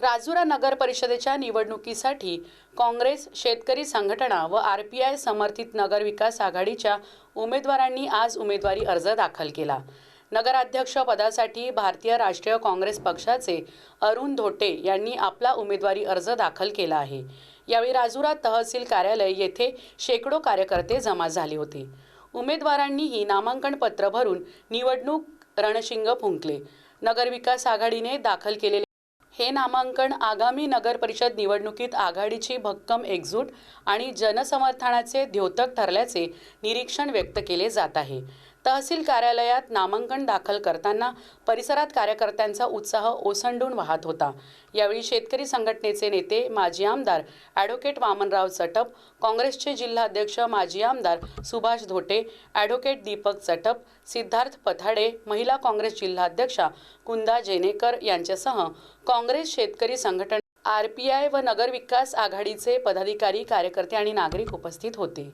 राजुरा नगर परिषदेच्या निवडणुकीसाठी काँग्रेस शेतकरी संघटना व आर पी आय समर्थित नगर विकास आघाडीच्या उमेदवारांनी आज उमेदवारी अर्ज दाखल केला. नगराध्यक्ष पदासाठी भारतीय राष्ट्रीय काँग्रेस पक्षाचे अरुण धोटे यांनी आपला उमेदवारी अर्ज दाखल केला आहे. यावेळी राजुरा तहसील कार्यालय येथे शेकडो कार्यकर्ते जमा झाले होते. उमेदवारांनीही नामांकन पत्र भरून निवडणूक रणशिंग फुंकले. नगरविकास आघाडीने दाखल केलेले हे नामांकन आगामी नगर परिषद निवडणुकीत आघाडीची भक्कम एकजूट आणि जनसमर्थनाचे द्योतक ठरल्याचे निरीक्षण व्यक्त केले जात आहे. तहसील कार्यालयात नामांकन दाखल करताना परिसरात कार्यकर्त्यांचा उत्साह ओसंडून वाहत होता. यावेळी शेतकरी संघटनेचे नेते माजी आमदार ॲडव्होकेट वामनराव चटप काँग्रेसचे जिल्हाध्यक्ष माजी आमदार सुभाष धोटे ॲडव्होकेट दीपक चटप सिद्धार्थ पथाडे महिला काँग्रेस जिल्हाध्यक्षा कुंदा जेनेकर यांच्यासह काँग्रेस शेतकरी संघटना आर पी आय व नगर विकास आघाडीचे पदाधिकारी कार्यकर्ते आणि नागरिक उपस्थित होते.